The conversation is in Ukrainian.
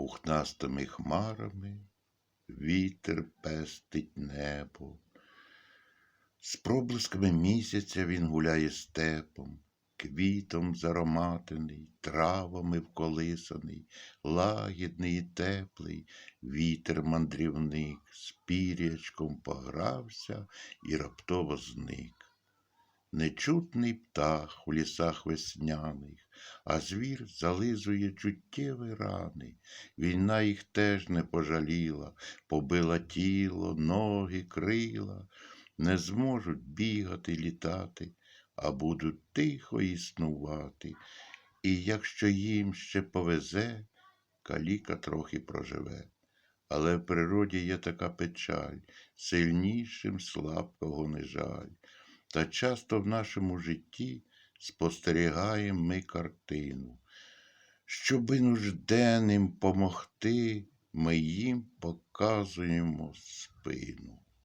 Пухнастими хмарами вітер пестить небо. З проблисками місяця він гуляє степом, квітом зароматений, травами вколисаний, лагідний і теплий, вітер мандрівник, з пірячком погрався і раптово зник. Нечутний птах у лісах весняних, а звір зализує чуттєві рани. Війна їх теж не пожаліла, побила тіло, ноги, крила, не зможуть бігати, літати, а будуть тихо існувати. І якщо їм ще повезе, каліка трохи проживе. Але в природі є така печаль, сильнішим слабкого не жаль. Та часто в нашому житті спостерігаємо ми картину. Щоби нужденним помогти, ми їм показуємо спину.